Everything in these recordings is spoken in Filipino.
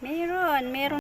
Meron, meron.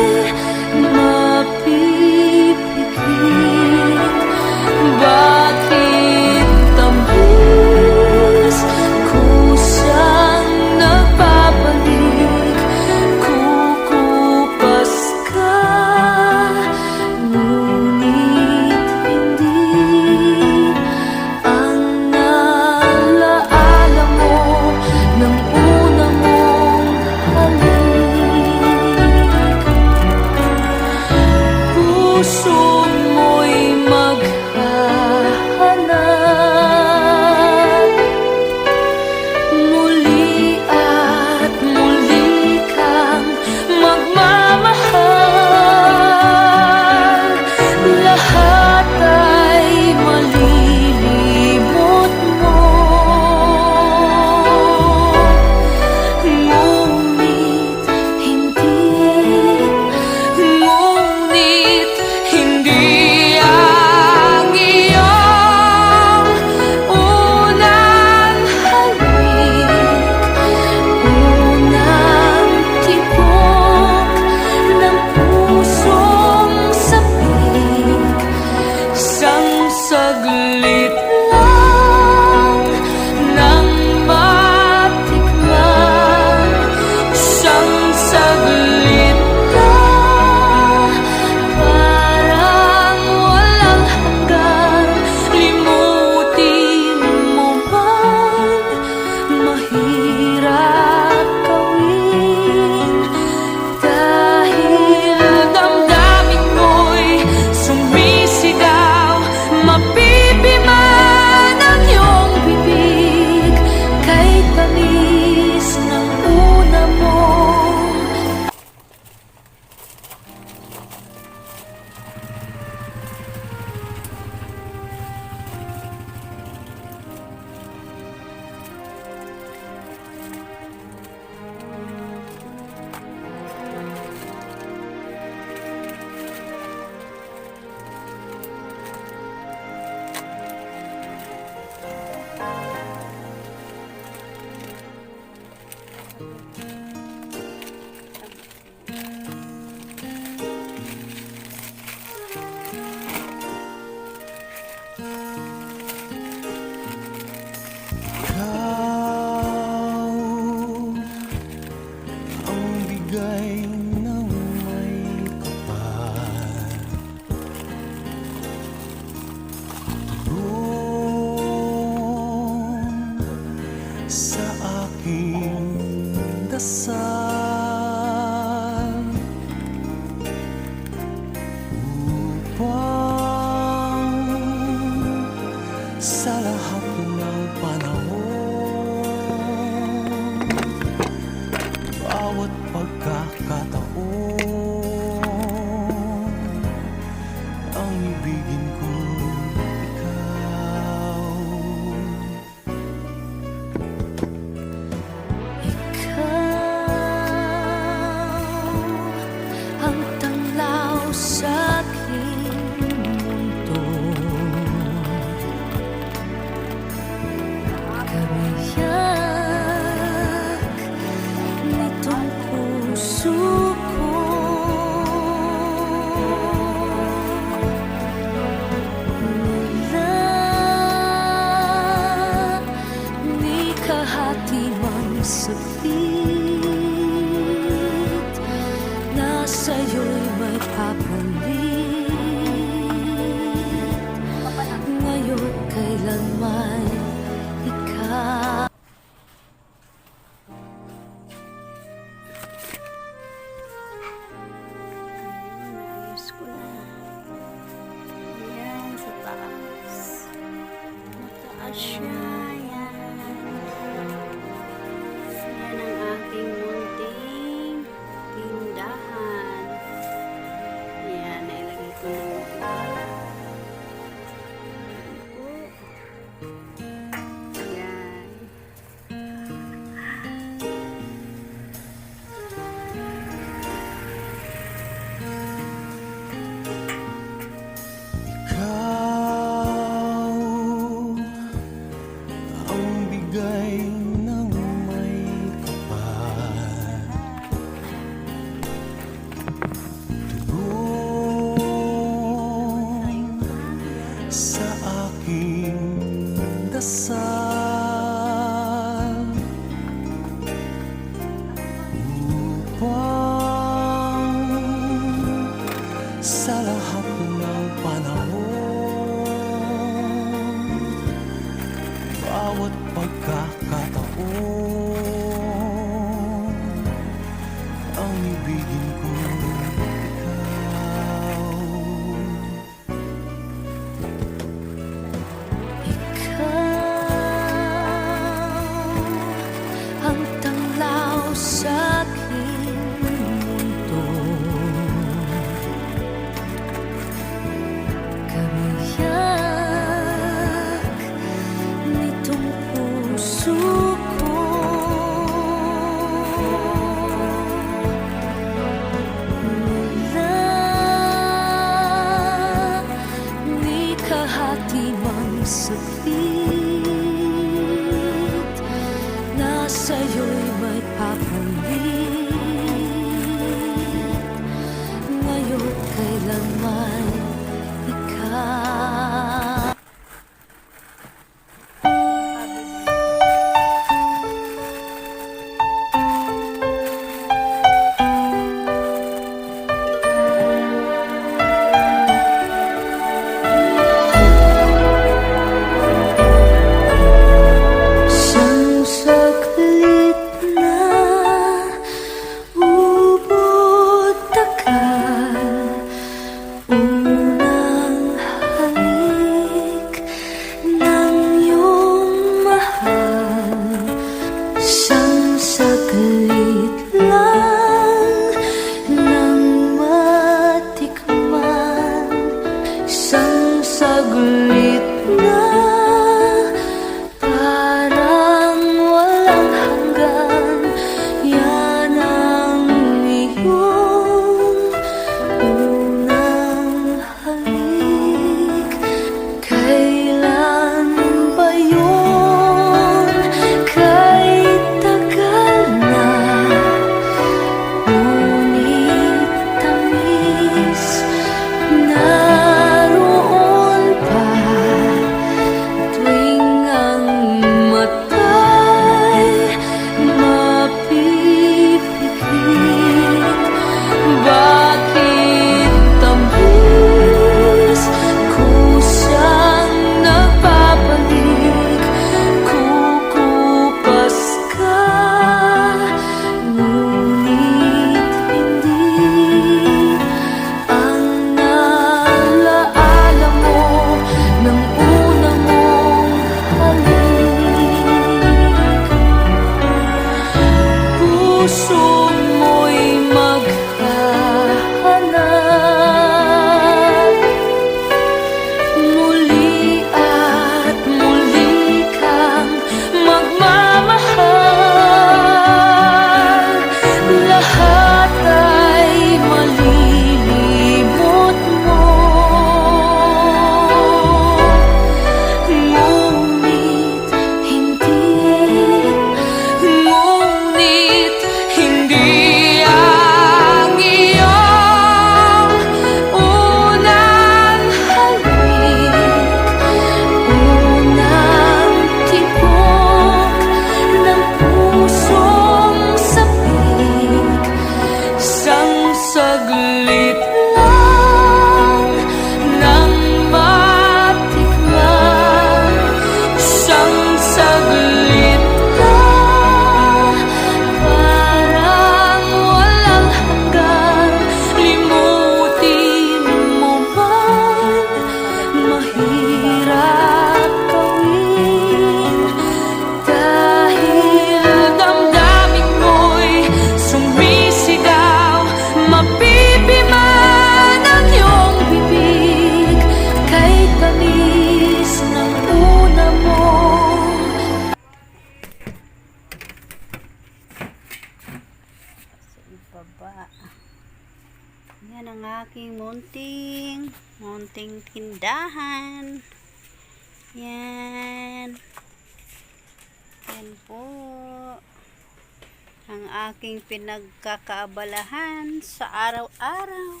Aking pinagkakaabalahan sa araw-araw.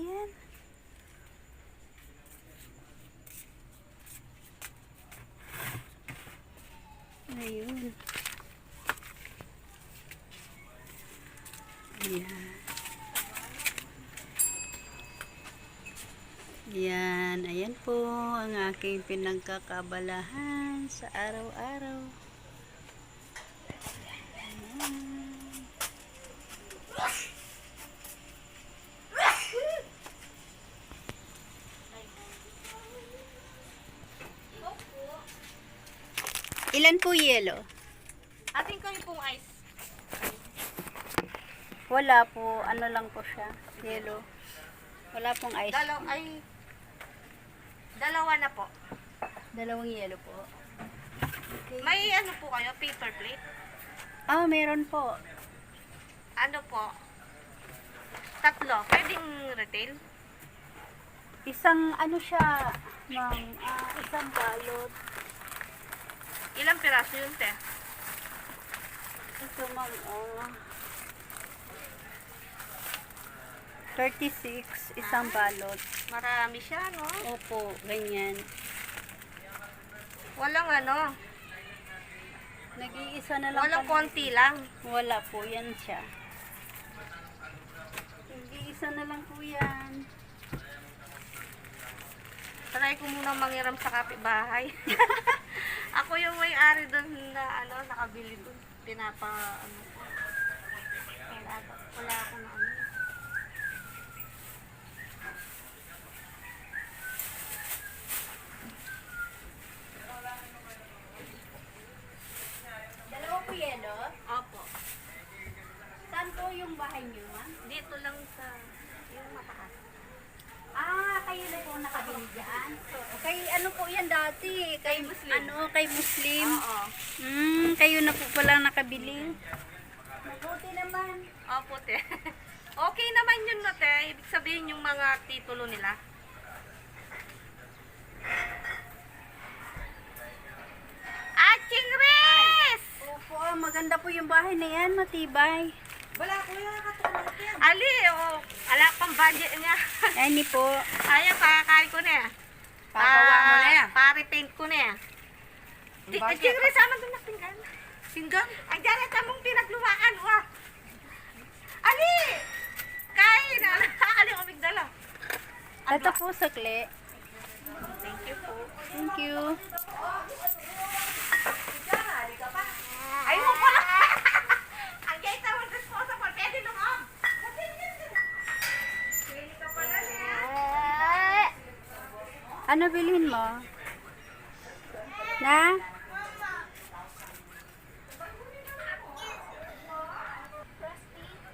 Yan. Ayun. Yan. Yan, ayan po ang aking pinagkakabalahan sa araw-araw. Ayan. Ilan po yelo? Ating ko yung pong ice. Wala po, ano lang po siya, yelo. Wala pong ice. Dalaw, ay, dalawa na po. Dalawang yelo po. May ano po kayo, paper plate? Ah, meron po. Ano po? Tatlo. Pwedeng retail? Isang ano siya, ma'am, ah, isang balot. Ilang piraso yun, te? Ito, ma'am, oh. 36, isang balot. Marami siya, no? Opo, ganyan. Walang ano, Nag-iisa na lang walang konti lang. Wala po, yan siya. Nag-iisa na lang po yan. Try ko muna manghiram sa kapitbahay. Ako yung may-ari doon na ano, nakabili doon. Pinapa, ano wala ako na ano. Dalawa po yelo? Opo. Saan po yung bahay niyo, ma'am? Dito lang sa, yung mataas. Ah, kayo na po nakabili dyan. So, kay ano po yan dati? Kay, Muslim. Ano, kay Muslim. Oo. Hmm, kayo na po pala nakabili. Mabuti naman. Opo, te. okay naman yun na, te. Ibig sabihin yung mga titulo nila. Aching Res! Opo, maganda po yung bahay na yan, matibay. Wala ko yung katulad yan. Ali, oh, ala pang budget niya. Ay, ni po. Ayan, pakakari ko na yan. Pagawa mo na yan. Pare-paint ko na Res, sama doon na pinggan. Pinggan? Ang dyan, tamong pinaglumaan, wa. Ali! Kain! Ali, umigdala. Ito po, sukli. Thank you po. Thank you. Ayun pala! Ang gay tawag responsible, pwede lumam! Pwede ka pala niya. Ano bilhin mo? Na?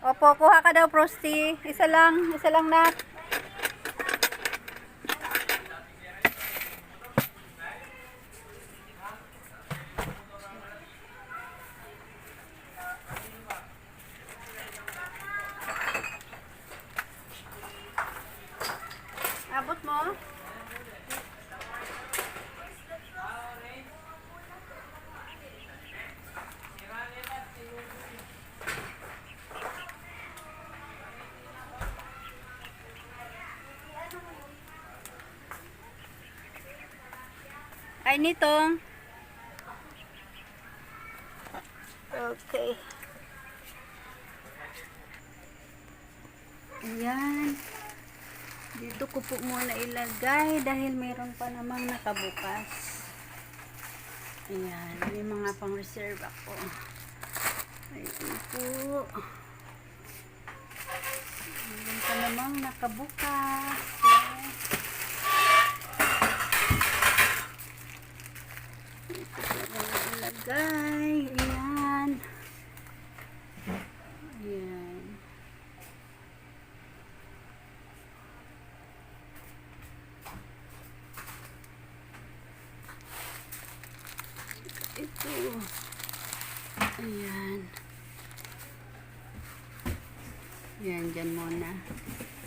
Opo, kuha ka daw, Frosty. Isa lang, isa lang na. Abot mo? Ay, nitong. Okay. Ayan. Dito ko po muna ilagay dahil mayroon pa namang nakabukas. Ayan. May mga pang reserve ako. Ayan po. Mayroon pa namang nakabukas. Ilagay. Ayan. Ayan. Ito. Ayan. Ayan, dyan muna. Na.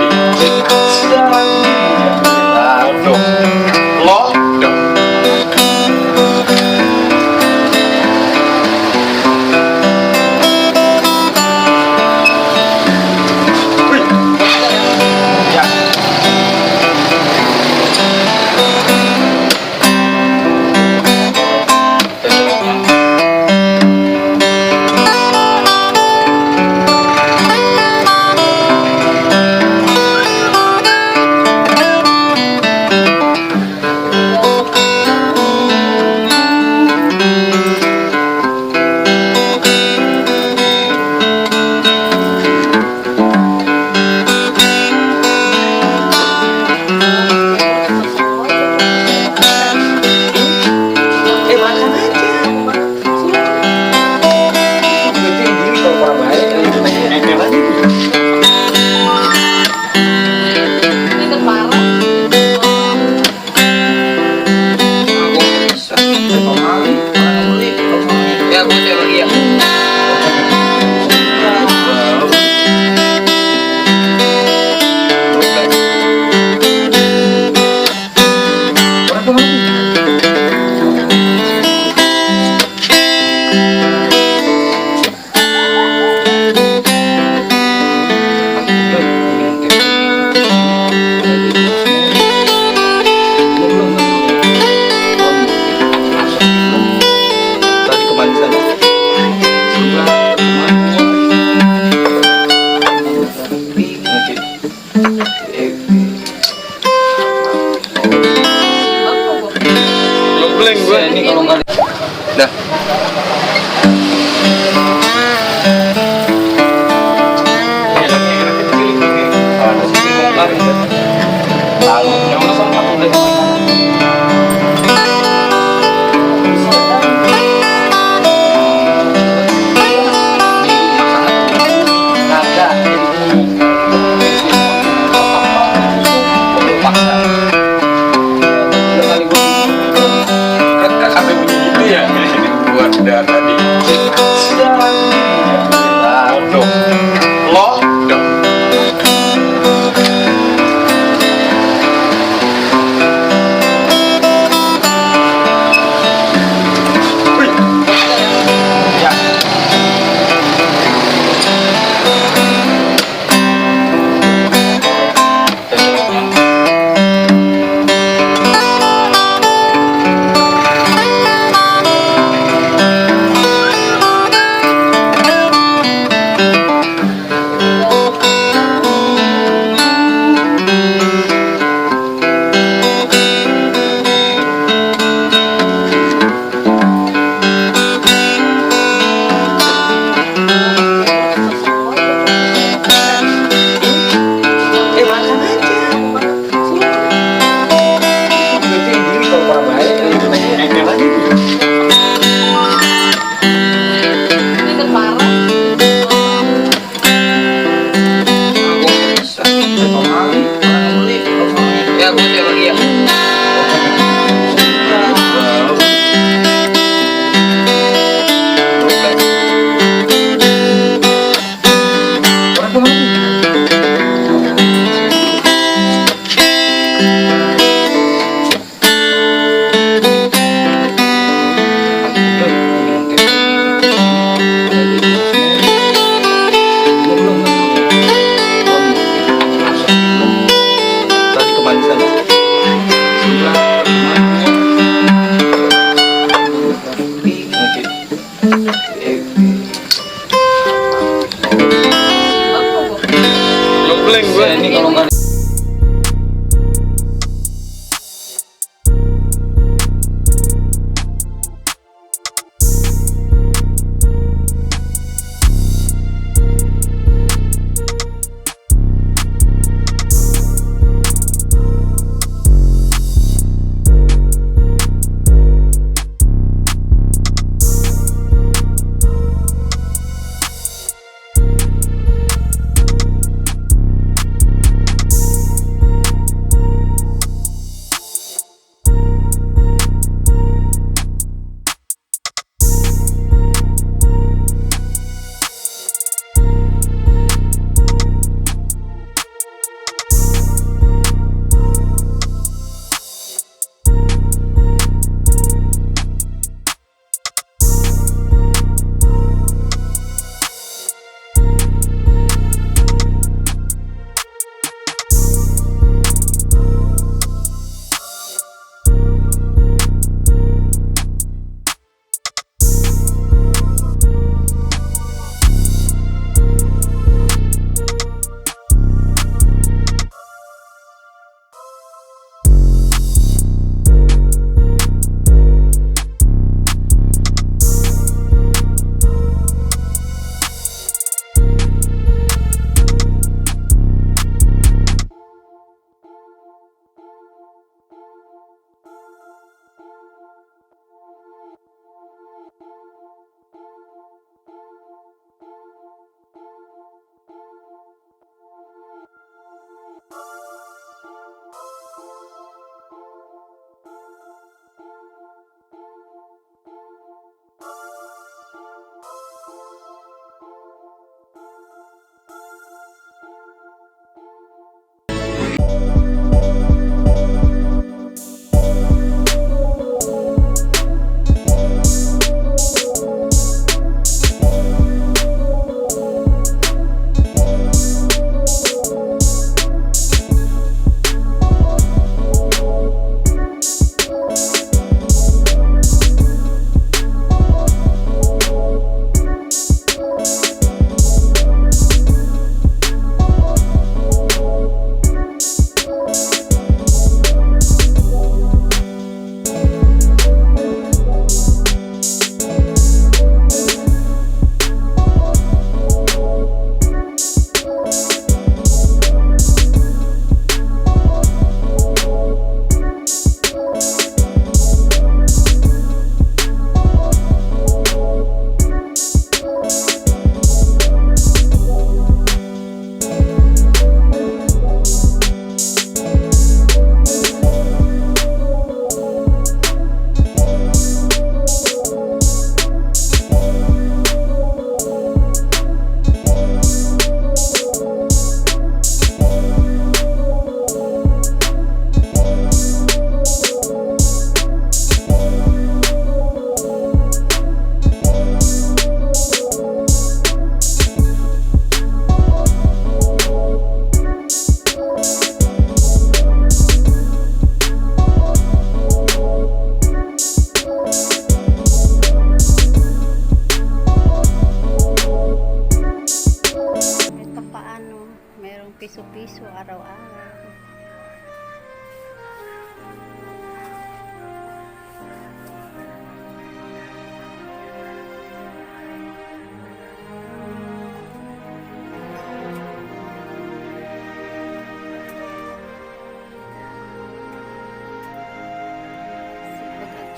ดียกแล้ว Ngeblank gue ini kalau nggak Dah. Yang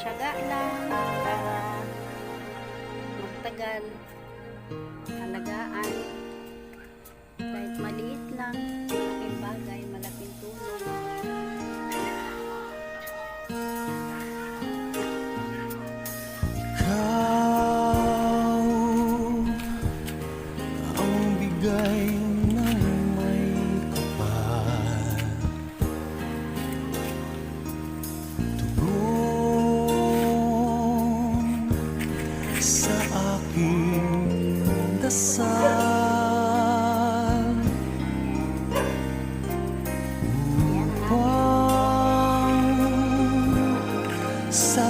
Tiyaga lang para magtagal. Sa